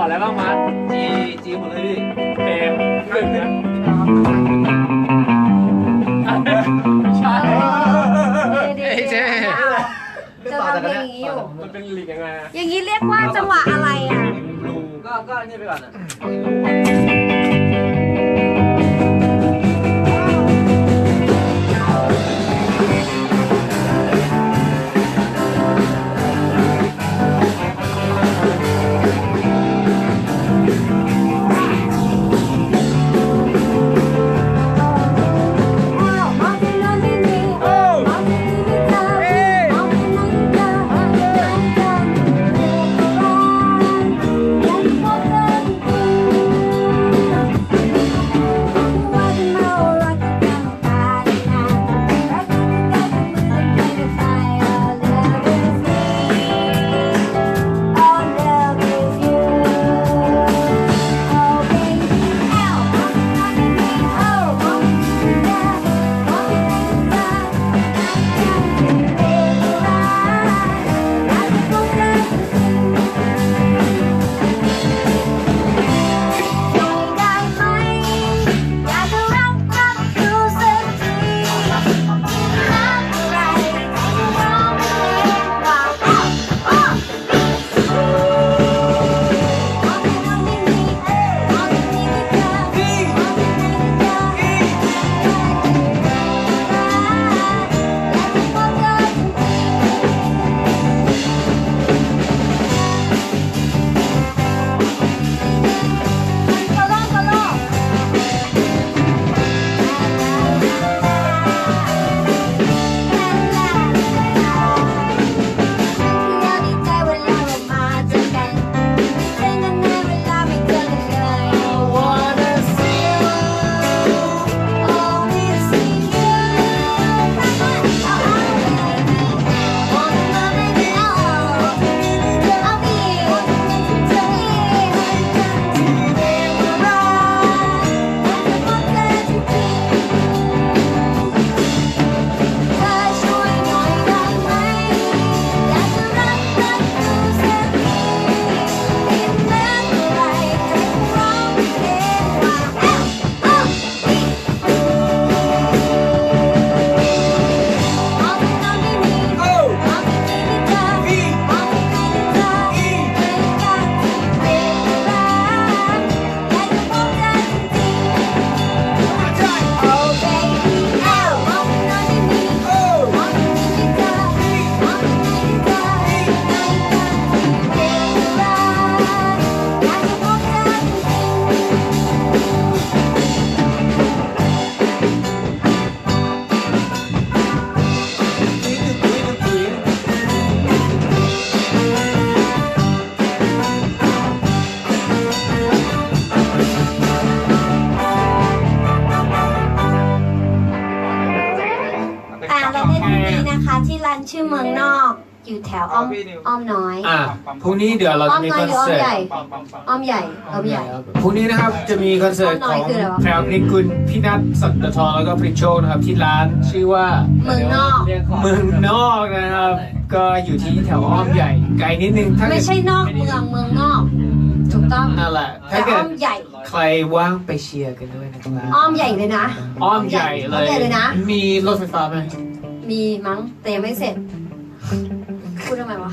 ออะไรบ้างมาร์คจีจีหมดเลยพี่เพลงหนึ่งนะไม่ใช่เอ้ยเจ๊ จะทำเพลงอย่างนี้อยู่ มันเป็นลีกยังไงอะอย่างนี้เรียกว่าจังหวะอะไรอะ บลู ก็ก็นี่ไปก่อนอะ อยู่แถวอ้อมอ้อมน้อย อะพรุ่งนี้เดี๋ยวเราอ้อจะมมีน้อคยอนหรืออ้อมเสิร์ตใหญ่อ้อมใหญ่อ้อมใหญ่พรุ่งนี้นะครับจะมีคอนเสิร์ตอ้อมน้ขออยงคืออะไรวะ แพรวนิกุลพี่นัทสัตทองแล้วก็พริชโชคนะครับที่ร้านชื่อว่า เมืองนอก เมืองนอกนะครับ ก็อยู่ที่แถวอ้อมใหญ่ ไกลนิดนึงถ้าเกิไม่ดใช่นอกเมืองเมืองนอก ถูกต้องนั่นแหละแต่ถ้าเกิอ้ดอมใหญ่ ใครว่างไปเชียร์กันด้วยนะครับอ้อมใหญ่เลยนะ อ้อมใหญ่เลอ้อมยใหญ่เลยนะ มีรถไฟฟ้าไหมมีมั้งแต่ยังไม่เสร็จ พูดทำไมวะ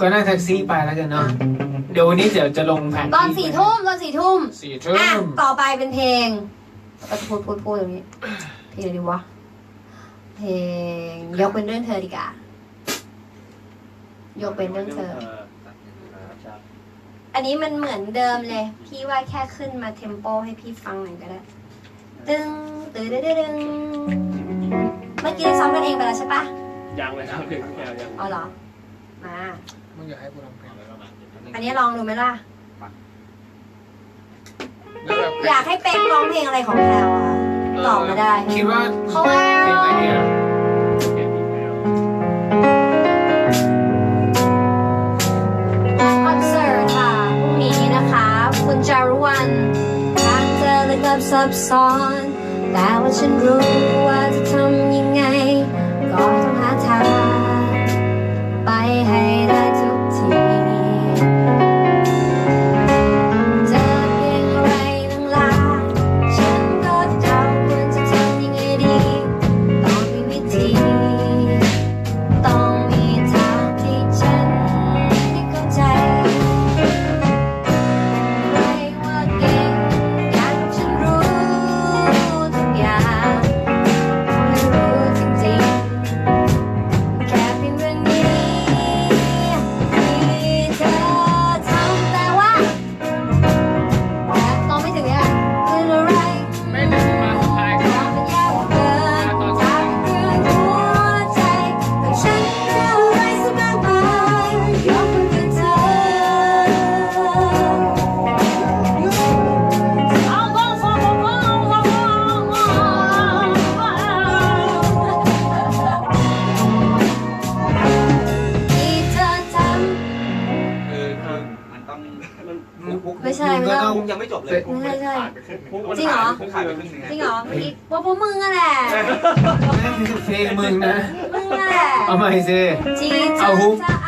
ก็นั่งแท็กซี่ไปแล้วกันเนาะเดี๋ยววันนี้เดี๋ยวจะลงแผนตอนสี่ทุ่มตอนสี่ทุ่มสี่ทุ่อะมต่อไปเป็นเพลงเราจะพูดพูดพูดตรงนี้เพลงอะไรดีวะเพลงยกเป็นเรื่องเธอดีกว่ายกเป็นเรื่องเธอ อันนี้มันเหมือนเดิมเลย พี่ว่าแค่ขึ้นมาเทมโปให้พี่ฟังหน่อยก็ได้ตึงตึงตึงตึงตึงเมื่อกี้ได้ซ้อมกันเองไปแล้วใช่ปะยังเลยครับถึงแนวยังเอาเหรอ มา มึงอยากให้กูทำเพลงอันนี้ลองดูไหมล่ะ แล้วแบบอยากให้เป็กร้องเพลงอะไรของแพลวอะตอบมาได้คิดว่าเพราะว่า เพลงอะไรเนี่ยเก็บอีกแล้วคอนเสิร์ตค่ะพรุ่งนี้นะคะ คุณจารุวันทางเจอลึกลับซับซ้อน แต่ว่าฉันรู้ว่าจะทำึ่งจริงเหรอเมื่อกี้ว่าพวกมึงอะแหละเพมึงนะ มึงอะแหละเอาใหมเซจีอาฮุจ้า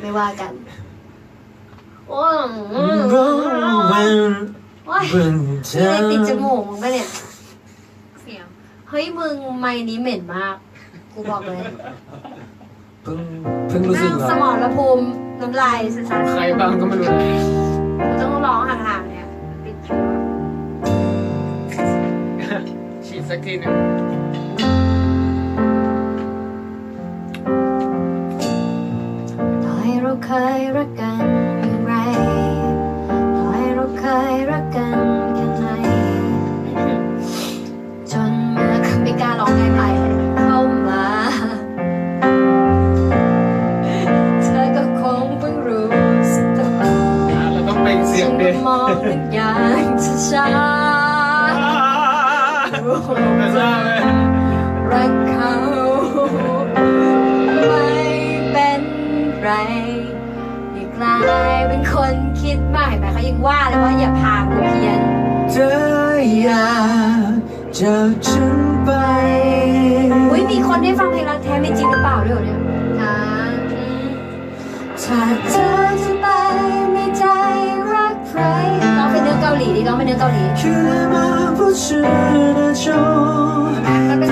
ไม่ว่ากัน โอ้ยโอ้ยเลติดจมูกมึงปะเนี่ย เสียง เฮ้ยมึงไม่นี้เหม็นมาก กูบอกเลยเพิ่งเพิ่งรู้สึกนั่งเหรอสมรภูมน้ำลายสั่นใครบ้างก็ไม่รู้กูต้องร้องห่างๆเนี่ยติดจมูกฉีดสักทีหนึ่ง กลายเป็นคนคิดมากเห็นไหมเขายังว่าเลยว่าอย่าพากูเพียนเธออย่าจะฉันไปอุ้ยมีคนได้ฟังเพลงรักแท้เป็นจริงหรือเปล่าด้วยเนี่ยถ้าถ้าเธอจะไปไม่ใจรักใครร้องเป็นเนื้อเกาหลีดิร้องเป็นเนื้อเกาหลีคือมาพูดชื่อเธอ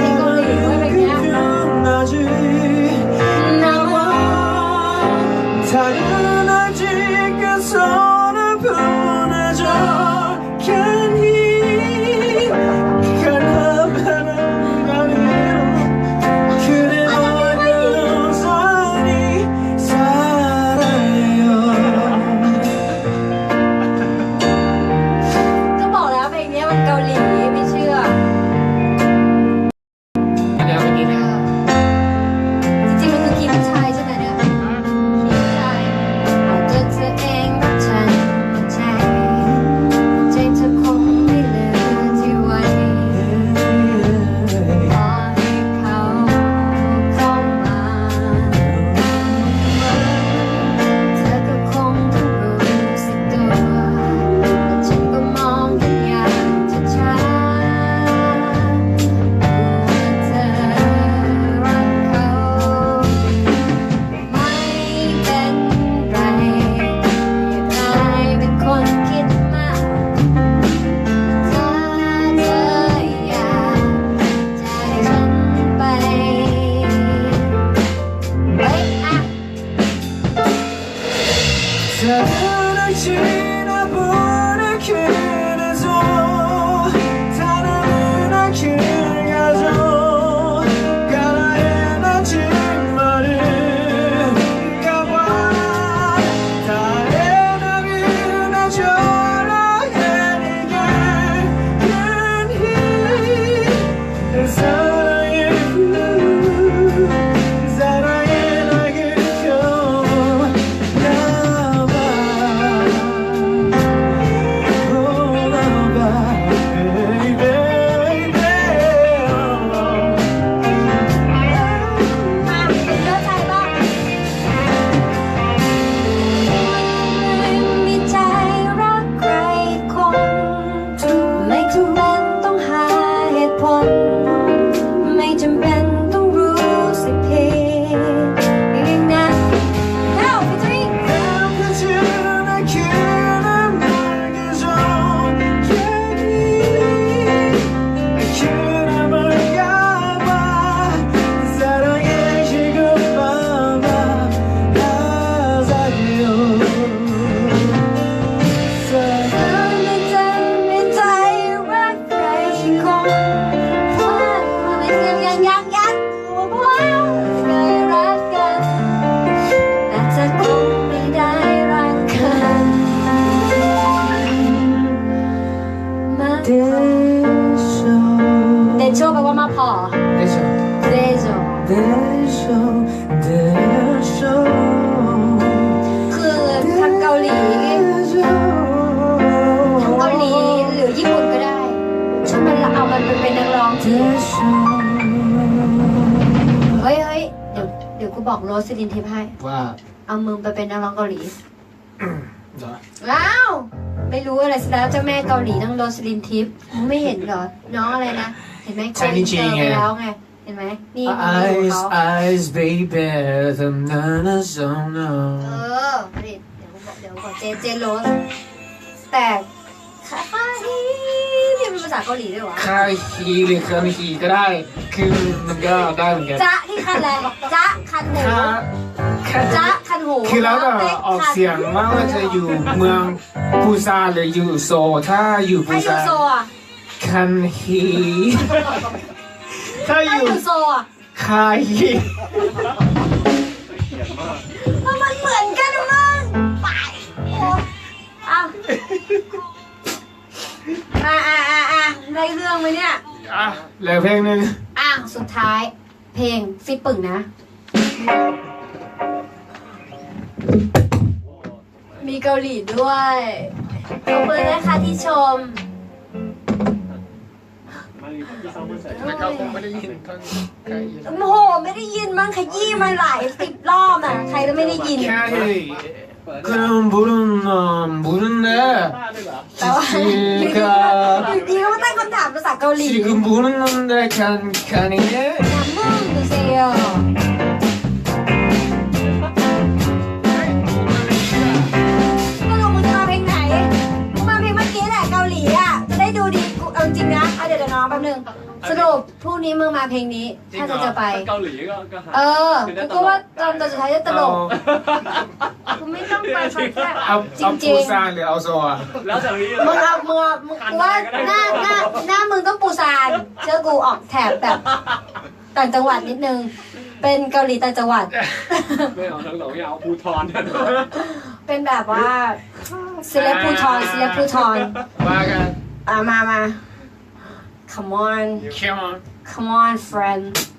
บอกโรสลินทิพย์ให้ ว่าเอามึงไปเป็นนักร้องเกาหลี เหรอว้าวไม่รู้อะไรซะแล้วเจ้าแม่เกาหลีต้องโรสลินทิพย์มึงไม่เห็นเหรอ น้องอะไรนะ เห็นไหมโกอินเตอร์ไปแล้วไง เห็นไหมนี่มึงดู eyes เขา eyes baby ทำนานาสองนเออเดี๋ยวเดี๋ยวบอกเดี๋ยวบอกเจเจโรสแต่คาคาฮีนี่เป็นภา ษาเกาหลีด้วยวะคาฮีหรือคาฮีก็ได้ คือมันก็ได้เหมือนกันจ๊ะที่คันอะไรจ๊ะคันหูคาคาจ๊ะคันหูคือแล้วแต่เป๊กออกคันเสียงว่าว่าจะอยู่เมืองปูซานหรืออยู่โซลถ้าอยู่ปูถ้าอยู่ซานโซอะคันฮีถ้าอถ้ายู่อยู่โซอะคาฮีมันเหมือนกันมั้งไปโอ้อะ อ่ะอ่ะอ่ะอ่ะได้เรื่องไหมเนี่ย อ่ะเหลือเพลงหนึ่ง อ่ะ สุดท้าย เพลงฟิตปึ่งนะ มีเกาหลีด้วยขอบคุณนะคะที่ชม แต่เขาคงไม่ได้ยินท่อนคาฮี โอ้โห ไม่ได้ยินมั้งขยี้มาหลายสิบรอบอ่ะ ใครก็ไม่ได้ยิน คาฮี그럼부른놈부른데 แต่ว่าอยู่ดีก็อยู่ดีก็มาตั้งคำถามภาษาเกาหลี 지금 부르는데 칸칸이네 อย่ามึงดู สรุปพรุ่งนี้มึงมาเพลงนี้ถ้าจะจะไป เกาหลีก็ก็หา เออกูก็ว่าตอนตอนสุดท้ายจะตลกกูไม่ต้องไปฟังแค่ เอาจเอาริปูงซานหรือเอาโซอะแล้วจากนี้ๆมึงเอามึงเอามึงกูว่าหน้าหน้าหน้ามึงต้องปูซานเชื่อกูออกแถบแบบต่างจังหวัดนิดนึง เป็นเกาหลีต่างจังหวัด ไม่เอาทั้งหลงอย่าเอาภูทรเป็นแบบว่าซิเลปูทอนซิเลปูทอนว่ากัน อะมามา come on. Come on. Come on friend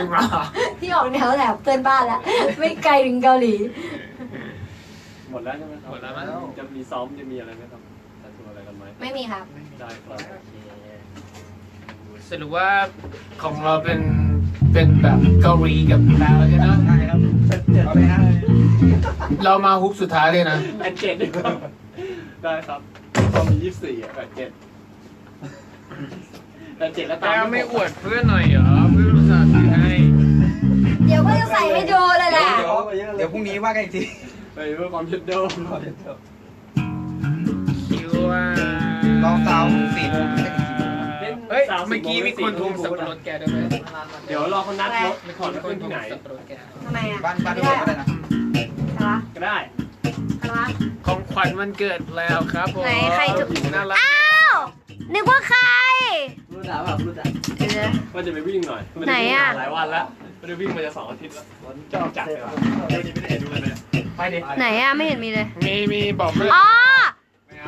อะปากซึงอะที่ออกแนวแถบเพื่อนบ้านแล้วไม่ไกลถึงเกาหลี หมดแล้วใช่ไหมครับหมดแล้วมั้ง จะมีซ้อมจะมีอะไรไหมครับจะชวนอะไรกันไหมไม่มีครับ ได้ครับ สรุปว่าของเราเป็นเป็นแบบเกาหลีกับลาวใช่ไหมใช่ครับเจ็ดเลยฮะเรามาฮุกสุดท้ายเลยนะ แปดเจ็ดดีกว่าได้ครับตอนมียี่สิบสี่อะแปดเจ็ดแปดเจ็ดแล้วแกตามไม่อวดเพื่อนหน่อยเหรอ ใส่ให้ดูเลยแหละ เดี๋ยวพรุ่งนี้ว่ากันอีกทีไปเพื่อความเชื่อเดิมคิดว่าลองซาวสี่โมงเฮ้ย เมื่อกี้มีคนทุมสับปะรดแกด้วยไหมเดี๋ยวรอเขานัดรถไปขอมีรถคนที่ทุมไหนสับปะรดแกทำไมอะบ้านบ้านไม่ทุกได้คนก็ได้นะเหรอก็ได้เหรอของขวัญวันเกิดแล้วครับผมไหนใครทุน่ารักอ้าวนึกว่าใครรู้จักแบบรู้จักเดี๋ยวว่าจะไปวิ่งหน่อยไหนอะหลายวันแล้ว ไม่ได้วิ่งมาจะสองอาทิตย์แล้วเจ้าจัดเลยว่ะเดี๋ยวนี้ไม่ได้เห็นดูเลยไปดิไหนอะไม่เห็นมีเลย มีมีบอกเพื่อนอ๋อ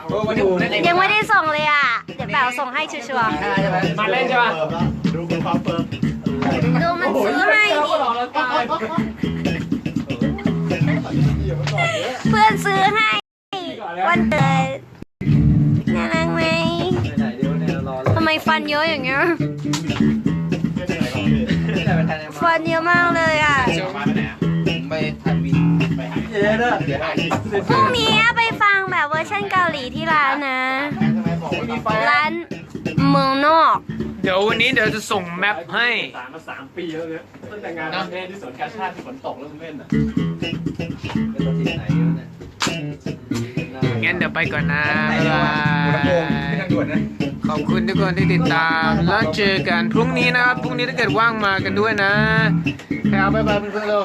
โอ้วันนี้ผมเล่นเองยังไม่ได้ส่งเลยอะ เดี๋ยวแปวส่งให้ชัวร์ใช่ไหมมาเล่นใช่ปะดูคุณความเปิดๆดูมันซื้อให้เจ้าดิก็รอแล้วกันเพื่อนซื้อให้วันเกิดน่ารักไหมไหนเดี๋ยวเนี่ยรอเลยทำไมฟันเยอะอย่างเงี้ยไม่ ได้ไปทานมาฟันเยอะมากเลยอะผมไปทานวินไปหาเจ๊เด้อเดี๋ยวหาอีกพรุ่งนี้ไปฟังแบบเวอร์ชันเกาหลีที่ร้านนะ ร้านเมืองนอก เดี๋ยววันนี้เดี๋ยวจะส่งแมปให้สามมาสามปีแล้วเนี่ยตั้งแต่งานประเทศที่สวนกาชาติที่ฝนตกแล้วมึงเล่นอะเป็นตัวที่ไหนอยู่เนี่ย งั้นเดี๋ยวไปก่อนนะไหนบ๊ายเนี่ยวะบาหัวลำโพงไม่ยทางด่วนนะขอบคุณทุกคนที่ติดตามแล้วเจอกันพรุ่งนี้นะครับพรุ่งนี้ถ้าเกิดว่างมากันด้วยนะไปเอาไปไปเพื่อนๆเร็ว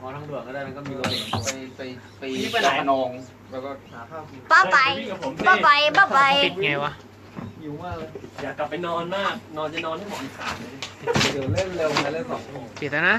มอทางด่วนก็ได้มันก็มีรถไปไปไปนี่ไปไหนนองแล้วก็หาข้าวกินป้าไปวิ่งกับผมสิป้าไปป้าไปปิดไงวะหิวมากเลยอยากกลับไปนอนมาก นอนจะนอนให้หมอนขาดเลยเดี๋ยวเล่นเร็วนะเล่นสองชั่วโมงปิดแล้วนะ